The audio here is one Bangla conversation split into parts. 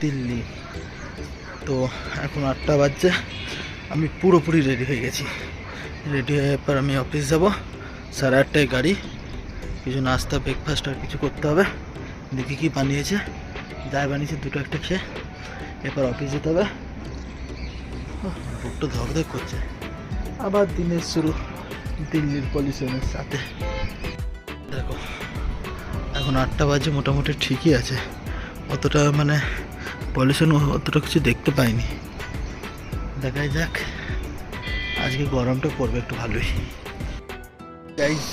দিল্লি। তো এখন আটটা বাজছে। আমি পুরোপুরি রেডি হয়ে গেছি। রেডি হয়ে পর আমি অফিস যাব। সাড়ে আটটায় গাড়ি। কিছু নাস্তা ব্রেকফাস্ট আর কিছু করতে হবে। দেখি কি বানিয়েছে। যাই বানিয়েছে, দুটো একটা খেয়ে এরপর অফিস যেতে হবে। বুকটা ধক ধক করছে। আবার দিনের শুরু দিল্লির পলিউশনের সাথে। দেখো, এখন আটটা বাজে মোটামুটি ঠিকই আছে। অতটা মানে পলিউশন অতটা কিছু দেখতে পাইনি। দেখাই যাক, আজকে গরমটা পড়বে একটু ভালোই। গাইস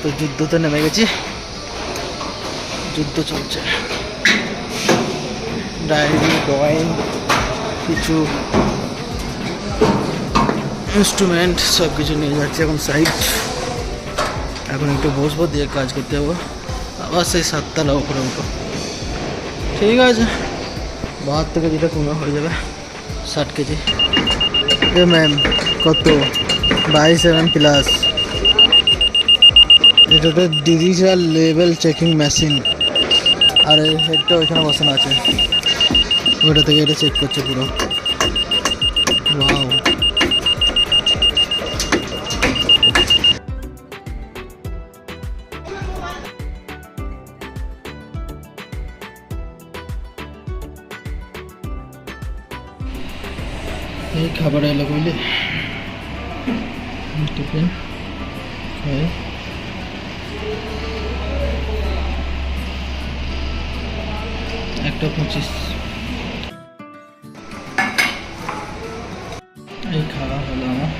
তো যুদ্ধতে নেমে গেছি। যুদ্ধ চলছে। ডায়েরি ড্রয়িং কিছু ইনস্ট্রুমেন্ট সব কিছু নিয়ে যাচ্ছি এখন সাইড এখন একটু বসবো, দিয়ে কাজ করতে যাব। আবার সেই সাততলা উপরে উঠো ঠিক আছে। বাহাত্তর কেজিটা কমে হয়ে যাবে, ষাট কেজি। এ ম্যাম কত? বাইশ এম প্লাস এটাতে ডিজিটাল লেভেল চেকিং মেশিন আর এই হেডটা ওইখানে বসানো আছে। ওটা থেকে এটা চেক করছে পুরো। এই খাবার এলো বুঝলি? টিফিন একটা পঁচিশ। এই খাওয়া হলো আমার।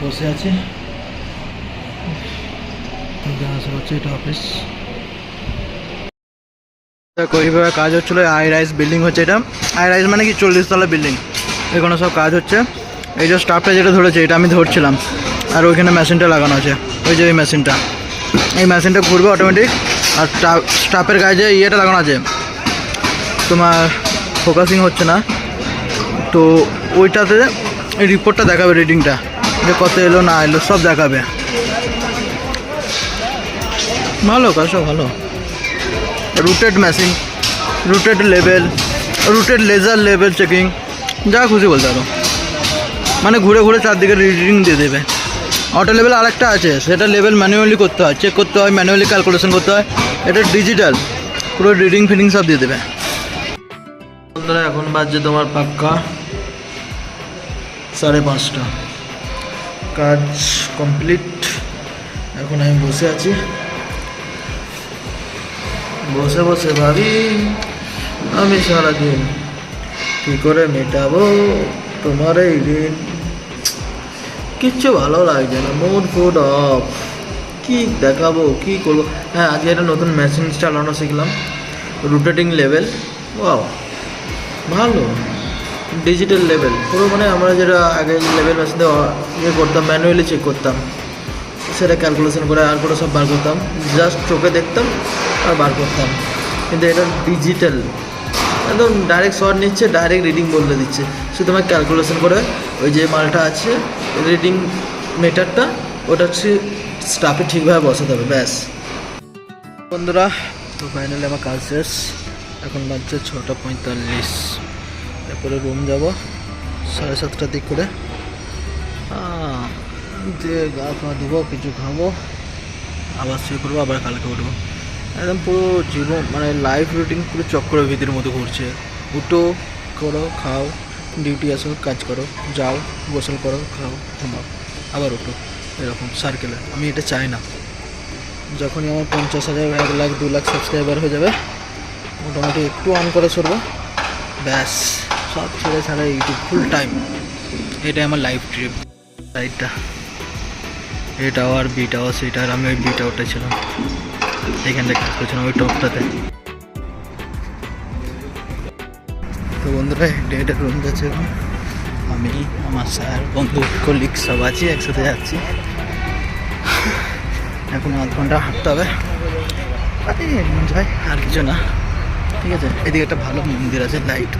বসে আছি। এটা অফিস কাজ হচ্ছিল, আই রাইস বিল্ডিং হচ্ছে এটা। আই রাইস মানে কি, চল্লিশ তলা বিল্ডিং। এখানে সব কাজ হচ্ছে। এই যে স্টাফটা যেটা ধরেছে, এটা আমি ধরছিলাম। আর ওইখানে মেশিনটা লাগানো আছে। ওই যে এই মেশিনটা এই মেশিনটা ঘুরবে অটোমেটিক আর স্টাফের গায়ে যে ইয়েটা লাগানো আছে, তোমার ফোকাসিং হচ্ছে না। তো ওইটাতে এই রিপোর্টটা দেখাবে রিডিংটা যে কত এলো, না এলো, সব দেখাবে। ভালো কাজটা ভালো। Routed machine routed level routed laser level checking যা খুশি বলতে পারো। মানে ঘুরে ঘুরে চারদিকে রিডিং দিয়ে দেবে। অটো লেভেল আরেকটা আছে, সেটা লেভেল ম্যানুয়ালি করতে হয় চেক করতে হয় ম্যানুয়ালি ক্যালকুলেশন করতে হয়, এটা ডিজিটাল পুরো রিডিং ফিডিং সব দিয়ে দেবে। এখন বাজছে তোমার পাক্কা সাড়ে পাঁচটা। কাজ কমপ্লিট এখন আমি বসে আছি। বসে বসে ভাবি, আমি সারাদিন কী করে মেটাবো? তোমার এই ঋণ? কিচ্ছু ভালো লাগছে না। মুড ফুড অফ কি দেখাবো? কি করব? হ্যাঁ আজকে একটা নতুন মেশিন চালানো শিখলাম। রোটেটিং লেভেল ও ভালো। ডিজিটাল লেভেল পুরো মানে আমরা যেটা আগে লেভেল মেশিন ইয়ে করতাম ম্যানুয়ালি চেক করতাম। সেটা ক্যালকুলেশন করে আর করে সব বার করতাম। জাস্ট চোখে দেখতাম আর বার করতাম। কিন্তু এটা ডিজিটাল একদম ডাইরেক্ট শট নিচ্ছে ডাইরেক্ট রিডিং বলতে দিচ্ছে। সে তোমার ক্যালকুলেশন করে ওই যে মালটা আছে রিডিং মিটারটা ওটা হচ্ছে স্টাফে ঠিকভাবে বসাতে হবে, ব্যাস। বন্ধুরা, তো ফাইনালি আমার কাজ শেষ। এখন বাজছে ছটা পঁয়তাল্লিশ। তারপরে রুম যাব সাড়ে সাতটার দিক করে। দিয়ে গা ফা ধুবো, কিছু খাব, আবার শুয়ে করব আবার কালকে উঠবো। একদম পুরো জীবন মানে লাইফ রুটিন পুরো চক্রের ভিতরের মতো ঘুরছে। উঠো, করো, খাও ডিউটি আসো, কাজ করো, যাও, গোসল করো, খাও, ঘুমাও, আবার উঠো, এরকম সার্কেলে আমি এটা চাই না। যখনই আমার পঞ্চাশ হাজার, এক লাখ, দু লাখ সাবস্ক্রাইবার হয়ে যাবে, মোটামুটি একটু অন করে সরবো ব্যাস, সব ছেড়ে ছাড়া ইউটিউব ফুল টাইম এটাই আমার লাইফ ট্রিপ সাইডটা এ টাওয়ার বি টাওয়ার সেই টাওয়ার আমি ওই বি টাওয়ারটা ছিলাম। এখানটা কাজ করছিলাম ওই টপটাতে। তো বন্ধুরা হেঁটে রুম যাচ্ছে এখন। আমি, আমার স্যার, বন্ধু কলিগ সব আছি, একসাথে যাচ্ছি। এখন আধ ঘণ্টা হাঁটতে হবে। আর কিছু না। ঠিক আছে, এদিকে একটা ভালো মন্দির আছে লাইট